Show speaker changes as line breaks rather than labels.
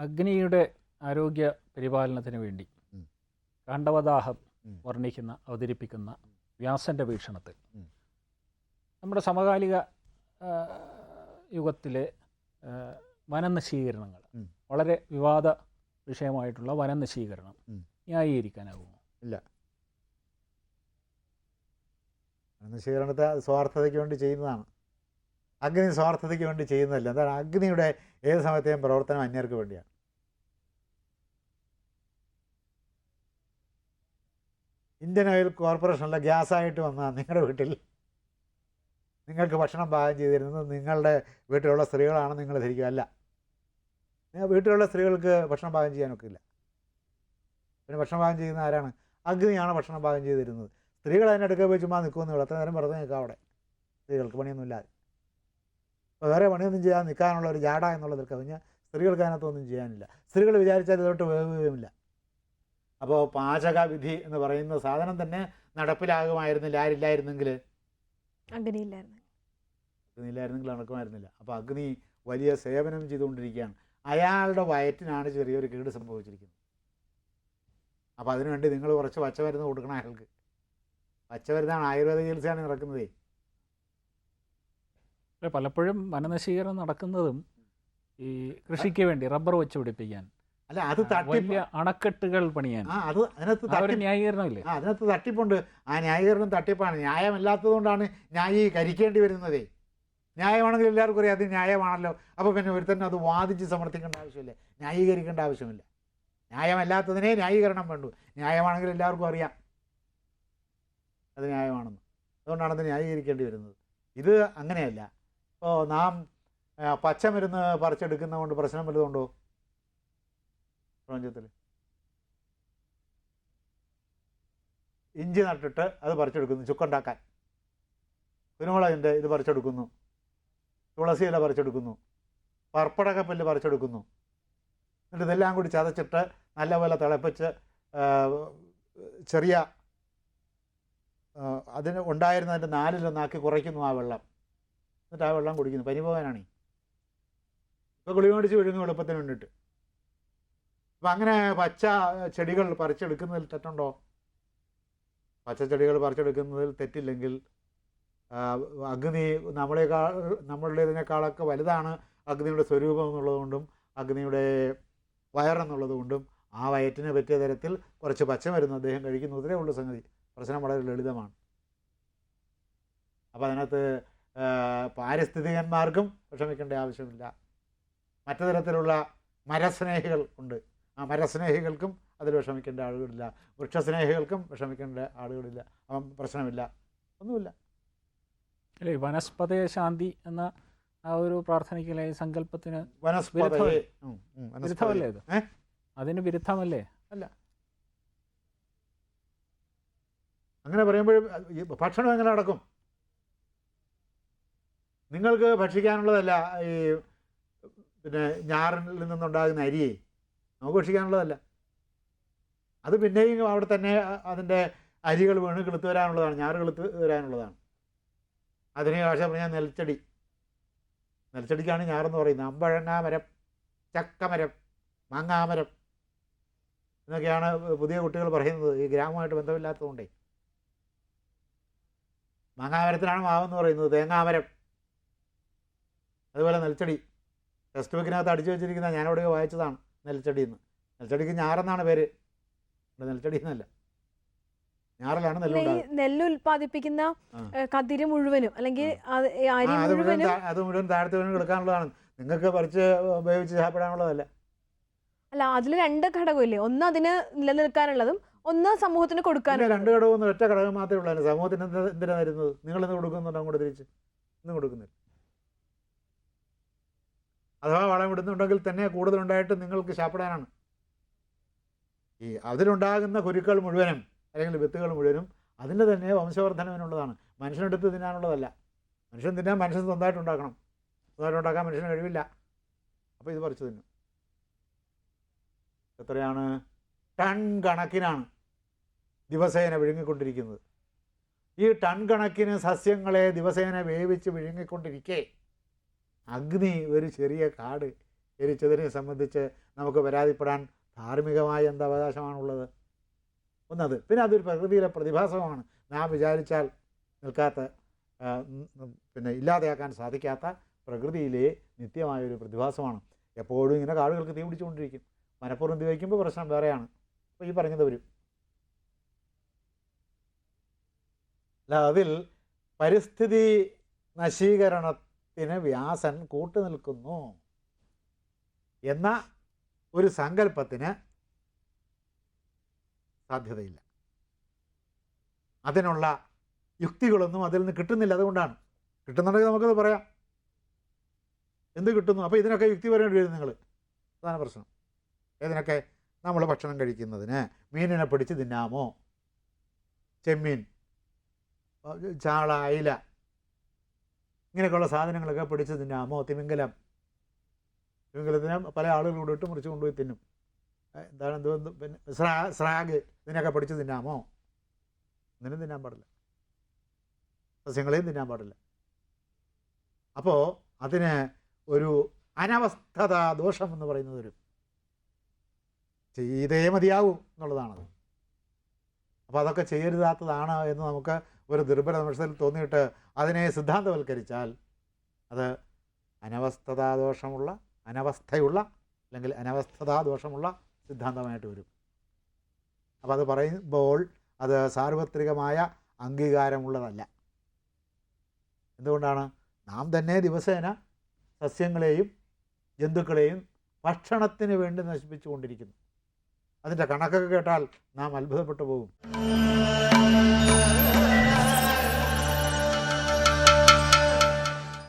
അഗ്നിയുടെ ആരോഗ്യ പരിപാലനത്തിന് വേണ്ടി. കാണ്ഡവദാഹം. വർണിക്കുന്ന അവതരിപ്പിക്കുന്ന വ്യാസന്റെ വീക്ഷണത്തിൽ. നമ്മുടെ സമകാലിക യുഗത്തിലെ വനനശീകരണങ്ങൾ വളരെ വിവാദ വിഷയമായിട്ടുള്ള വനനശീകരണം ന്യായീകരിക്കാനാകുമോ
ഇല്ല. വനനശീകരണത്തെ സ്വാർത്ഥതയ്ക്ക് വേണ്ടി ചെയ്യുന്നതാണ്. അഗ്നി സ്വാർത്ഥതയ്ക്ക് വേണ്ടി ചെയ്യുന്നതല്ല. എന്താണ്? അഗ്നിയുടെ ഏത് സമയത്തെയും പ്രവർത്തനം അന്യർക്ക് വേണ്ടിയാണ്. ഇന്ത്യൻ ഓയിൽ കോർപ്പറേഷനിലെ ഗ്യാസായിട്ട് വന്ന നിങ്ങളുടെ വീട്ടിൽ. നിങ്ങൾക്ക് ഭക്ഷണം പാകം ചെയ്തിരുന്നത് നിങ്ങളുടെ വീട്ടിലുള്ള സ്ത്രീകളാണ് നിങ്ങൾ ധരിക്കുക അല്ല. വീട്ടിലുള്ള സ്ത്രീകൾക്ക് ഭക്ഷണം പാകം ചെയ്യാനൊക്കെ ഇല്ല പിന്നെ ഭക്ഷണം പാകം ചെയ്യുന്ന ആരാണ്? അഗ്നിയാണ് ഭക്ഷണം പാകം ചെയ്തിരുന്നത്. തരുന്നത് സ്ത്രീകൾ അടുക്കൽ പോയി ചുമ്മാ നിൽക്കുമെന്ന് അത്ര നേരം വെറുതെ നിൽക്കാം അവിടെ. സ്ത്രീകൾക്ക് പണിയൊന്നും ഇല്ലാതെ. അപ്പോൾ വേറെ പണിയൊന്നും ചെയ്യാൻ നിൽക്കാനുള്ള ഒരു ജാട എന്നുള്ളതിൽ കവിഞ്ഞ് സ്ത്രീകൾക്ക് അതിനകത്തൊന്നും ചെയ്യാനില്ല. സ്ത്രീകൾ വിചാരിച്ചാൽ ഇതോട്ട് വേവുകയുമില്ല. അപ്പോൾ പാചകവിധി എന്ന് പറയുന്ന സാധനം തന്നെ നടപ്പിലാകുമായിരുന്നില്ല. ആരില്ലായിരുന്നെങ്കിൽ അഗ്നിയില്ലായിരുന്നെങ്കിൽ നടക്കുമായിരുന്നില്ല. അപ്പോൾ അഗ്നി വലിയ സേവനം ചെയ്തുകൊണ്ടിരിക്കുകയാണ്. അയാളുടെ വയറ്റിനാണ് ചെറിയൊരു കേട് സംഭവിച്ചിരിക്കുന്നത്. അപ്പോൾ അതിനുവേണ്ടി നിങ്ങൾ കുറച്ച് പച്ചമരുന്ന് കൊടുക്കണം അയാൾക്ക്. പച്ചമരുന്നാണ് ആയുർവേദ ചികിത്സയാണ് നടക്കുന്നതേ.
അല്ല, പലപ്പോഴും വനനശീകരണം നടക്കുന്നതും ഈ കൃഷിക്ക് വേണ്ടി റബ്ബർ വെച്ച് പിടിപ്പിക്കാൻ.
അല്ല അത് തട്ടിപ്പ്.
അണക്കെട്ടുകൾ പണിയാൻ.
ആ അത് അതിനകത്ത്
ന്യായീകരണമില്ലേ?
ആ അതിനകത്ത് തട്ടിപ്പുണ്ട്. ആ ന്യായീകരണം തട്ടിപ്പാണ്. ന്യായമല്ലാത്തതുകൊണ്ടാണ് ന്യായീകരിക്കേണ്ടി വരുന്നതേ. ന്യായമാണെങ്കിൽ എല്ലാവർക്കും അറിയാം അത് ന്യായമാണല്ലോ. അപ്പോൾ പിന്നെ ഒരുത്തന്നെ അത് വാദിച്ച് സമർത്ഥിക്കേണ്ട ആവശ്യമില്ല. ന്യായീകരിക്കേണ്ട ആവശ്യമില്ല. ന്യായമല്ലാത്തതിനെ ന്യായീകരണം വേണ്ടു. ന്യായമാണെങ്കിൽ എല്ലാവർക്കും അറിയാം. അത് ന്യായമാണെന്ന്. അതുകൊണ്ടാണ് അത് ന്യായീകരിക്കേണ്ടി വരുന്നത്. ഇത് അങ്ങനെയല്ല. ഇപ്പോൾ നാം പച്ചമരുന്ന് പറിച്ചെടുക്കുന്നതുകൊണ്ട് പ്രശ്നം വല്ലതുണ്ടോ പ്രപഞ്ചത്തിൽ. ഇഞ്ചി നട്ടിട്ട് അത് പറിച്ചെടുക്കുന്നു ചുക്കുണ്ടാക്കാൻ. കുരുമുളകിന്റെ ഇത് പറിച്ചെടുക്കുന്നു തുളസി ഇല പറിച്ചെടുക്കുന്നു പർപ്പടകപ്പല്ല് പറിച്ചെടുക്കുന്നു. എന്നിട്ട് ഇതെല്ലാം കൂടി ചതച്ചിട്ട് നല്ലപോലെ തിളപ്പിച്ച് ചെറിയ അതിന് ഉണ്ടായിരുന്നതിന്റെ നാലിലൊന്നാക്കി കുറയ്ക്കുന്നു ആ വെള്ളം. എന്നിട്ട് ആ വെള്ളം കുടിക്കുന്നു. പനി പോകാനാണ്. ഇപ്പോൾ കുളി മേടിച്ച് വിഴുങ്ങും എളുപ്പത്തിന് വേണ്ടിയിട്ട്. അപ്പം അങ്ങനെ പച്ച ചെടികൾ പറിച്ചെടുക്കുന്നതിൽ തെറ്റുണ്ടോ? പച്ചച്ചെടികൾ പറിച്ചെടുക്കുന്നതിൽ തെറ്റില്ലെങ്കിൽ അഗ്നി നമ്മളെക്കാൾ നമ്മളുടേതിനേക്കാളൊക്കെ വലുതാണ് അഗ്നിയുടെ സ്വരൂപം എന്നുള്ളതുകൊണ്ടും അഗ്നിയുടെ വയറെന്നുള്ളത് കൊണ്ടും ആ വയറ്റിനെ പറ്റിയ തരത്തിൽ കുറച്ച് പച്ചമരുന്ന് അദ്ദേഹം കഴിക്കുന്നതേ ഉള്ള സംഗതി. പ്രശ്നം വളരെ ലളിതമാണ്. അപ്പോൾ അതിനകത്ത് പാരിസ്ഥിതികന്മാർക്കും വിഷമിക്കേണ്ട ആവശ്യമില്ല. മറ്റു തരത്തിലുള്ള മരസ്നേഹികൾ ഉണ്ട്. മരസ്നേഹികൾക്കും അതിൽ വിഷമിക്കേണ്ട ആളുകളില്ല. വൃക്ഷസ്നേഹികൾക്കും വിഷമിക്കേണ്ട ആളുകളില്ല. അപ്പം പ്രശ്നമില്ല. ഒന്നുമില്ല.
അല്ലേ വനസ്പതയ ശാന്തി എന്ന ആ ഒരു പ്രാർത്ഥനയ്ക്ക് അല്ലെങ്കിൽ സങ്കല്പത്തിന് വിരുദ്ധമല്ലേ? അതിന് വിരുദ്ധമല്ലേ? അല്ല.
അങ്ങനെ പറയുമ്പോഴും ഭക്ഷണം എങ്ങനെ നടക്കും? നിങ്ങൾക്ക് ഭക്ഷിക്കാനുള്ളതല്ല ഈ പിന്നെ ഞാറിൽ നിന്നുണ്ടാകുന്ന അരിയെ. നമുക്ക് ഭക്ഷിക്കാനുള്ളതല്ല അത് പിന്നെയും അവിടെ തന്നെ അതിന്റെ അരികൾ വീണ് കിളുത്ത് വരാനുള്ളതാണ് ഞാറ് കിളുത്ത് വരാനുള്ളതാണ്. അതിന് ഭാഷ പറഞ്ഞാൽ നെൽച്ചെടി. നെൽച്ചെടിക്കാണ് ഞാറെന്ന് പറയുന്നത്. അമ്പഴങ്ങാമരം ചക്കമരം മാങ്ങാമരം എന്നൊക്കെയാണ് പുതിയ കുട്ടികൾ പറയുന്നത്. ഈ ഗ്രാമമായിട്ട് ബന്ധമില്ലാത്തതുകൊണ്ടേ. മാങ്ങാമരത്തിനാണ് മാവെന്ന് പറയുന്നത്. തേങ്ങാമരം. അതുപോലെ നെൽച്ചെടി. ടെക്സ്റ്റ് ബുക്കിനകത്ത് അടിച്ചു വെച്ചിരിക്കുന്ന ഞാനവിടെ വായിച്ചതാണ്. നെൽച്ചെടി എന്ന് നെൽച്ചെടിക്ക് ഞാറെന്നാണ് പേര്. നെൽച്ചെടി എന്നല്ല ഞാറിലാണ്
നെല്ല് ഉൽപ്പാദിപ്പിക്കുന്ന കതിര് മുഴുവനും അല്ലെങ്കിൽ അത്
മുഴുവൻ താഴത്ത് വീണ് കിടക്കാനുള്ളതാണ് നിങ്ങൾക്ക് പറിച്ച് ഉപയോഗിച്ച് ചാപ്പിടാനുള്ളതല്ല.
അല്ല അതിൽ രണ്ട് ഘടകമില്ലേ? ഒന്ന് അതിന് നിലനിൽക്കാനുള്ളതും ഒന്ന് സമൂഹത്തിന് കൊടുക്കാനും
രണ്ട് ഘടകം ഒന്ന് ഒറ്റ ഘടകം മാത്രമേ ഉള്ളൂ. സമൂഹത്തിന് എന്ത് എന്തിനാ തരുന്നത്? നിങ്ങൾ എന്ത് കൊടുക്കുന്നുണ്ടോ അങ്ങോട്ട് തിരിച്ച്? ഇന്നും കൊടുക്കുന്നില്ല. അഥവാ വളം ഇടുന്നുണ്ടെങ്കിൽ തന്നെ കൂടുതലുണ്ടായിട്ട് നിങ്ങൾക്ക് ശാപ്പിടാനാണ്. ഈ അതിലുണ്ടാകുന്ന കുരുക്കൾ മുഴുവനും അല്ലെങ്കിൽ വിത്തുകൾ മുഴുവനും അതിന്റെ തന്നെ വംശവർദ്ധനവിനുള്ളതാണ്. മനുഷ്യനെടുത്ത് തിന്നാനുള്ളതല്ല. മനുഷ്യൻ തിന്നാൻ മനുഷ്യൻ സ്വന്തമായിട്ട് ഉണ്ടാക്കണം സ്വന്തമായിട്ട് ഉണ്ടാക്കാൻ മനുഷ്യന് കഴിവില്ല. അപ്പോൾ ഇത് പറിച്ചു തിന്നു. എത്രയാണ്? ടൺ കണക്കിനാണ് ദിവസേന വിഴുങ്ങിക്കൊണ്ടിരിക്കുന്നത്. ഈ ടൺ കണക്കിന് സസ്യങ്ങളെ ദിവസേന വേവിച്ച് വിഴുങ്ങിക്കൊണ്ടിരിക്കെ. അഗ്നി ഒരു ചെറിയ കാട് എരിച്ചതിനെ സംബന്ധിച്ച് നമുക്ക് പരാതിപ്പെടാൻ ധാർമ്മികമായ എന്ത് അവകാശമാണുള്ളത്? ഒന്നത്. പിന്നെ അതൊരു പ്രകൃതിയിലെ പ്രതിഭാസമാണ്. നാം വിചാരിച്ചാൽ നിൽക്കാത്ത പിന്നെ ഇല്ലാതെയാക്കാൻ സാധിക്കാത്ത പ്രകൃതിയിലെ നിത്യമായൊരു പ്രതിഭാസമാണ്. എപ്പോഴും ഇങ്ങനെ കാടുകൾക്ക് തീ പിടിച്ചുകൊണ്ടിരിക്കും. മനഃപൂർവം തീ വയ്ക്കുമ്പോൾ പ്രശ്നം വേറെയാണ്. അപ്പോൾ ഈ പറഞ്ഞത് വരും. അല്ല അതിൽ പരിസ്ഥിതി നശീകരണത്തിന് വ്യാസൻ കൂട്ടു നിൽക്കുന്നു എന്ന ഒരു സങ്കല്പത്തിന് സാധ്യതയില്ല. അതിനുള്ള യുക്തികളൊന്നും അതിൽ നിന്ന് കിട്ടുന്നില്ല. അതുകൊണ്ടാണ്. കിട്ടുന്നുണ്ടെങ്കിൽ നമുക്കത് പറയാം. എന്ത് കിട്ടുന്നു? അപ്പോൾ ഇതിനൊക്കെ യുക്തി പറയേണ്ടി വരും നിങ്ങൾ അതാണ് പ്രശ്നം. ഇതിനൊക്കെ നമ്മൾ ഭക്ഷണം കഴിക്കുന്നതിന് മീനിനെ പിടിച്ച് തിന്നാമോ? ചെമ്മീൻ ചാള അയില ഇങ്ങനെയൊക്കെയുള്ള സാധനങ്ങളൊക്കെ പിടിച്ച് തിന്നാമോ? തിമിംഗലം. തിമിംഗലത്തിനെ പല ആളുകളോട് ഇട്ട് മുറിച്ച് കൊണ്ടുപോയി തിന്നും. എന്താണ് എന്തോ പിന്നെ സ്രാ സ്രാഗ് ഇതിനൊക്കെ പിടിച്ച് തിന്നാമോ? ഒന്നിനും തിന്നാൻ പാടില്ല. സസ്യങ്ങളെയും തിന്നാൻ പാടില്ല. അപ്പോൾ അതിന് ഒരു അനവസ്ഥത ദോഷം എന്ന് പറയുന്നത് വരും ചെയ്തേ മതിയാവും എന്നുള്ളതാണത്. അപ്പോൾ അതൊക്കെ ചെയ്യരുതാത്തതാണ് എന്ന് നമുക്ക് ഒരു ദുർബല നിമിഷത്തിൽ തോന്നിയിട്ട് അതിനെ സിദ്ധാന്തവൽക്കരിച്ചാൽ അത് അനവസ്ഥതാദോഷമുള്ള അനവസ്ഥയുള്ള അല്ലെങ്കിൽ അനവസ്ഥതാദോഷമുള്ള സിദ്ധാന്തമായിട്ട് വരും. അപ്പോൾ അത് പറയുമ്പോൾ അത് സാർവത്രികമായ അംഗീകാരമുള്ളതല്ല. എന്തുകൊണ്ടാണ്? നാം തന്നെ ദിവസേന സസ്യങ്ങളെയും ജന്തുക്കളെയും ഭക്ഷണത്തിന് വേണ്ടി നശിപ്പിച്ചുകൊണ്ടിരിക്കുന്നു. അതിന്റെ കണക്കൊക്കെ കേട്ടാൽ നാം അത്ഭുതപ്പെട്ടു പോകും.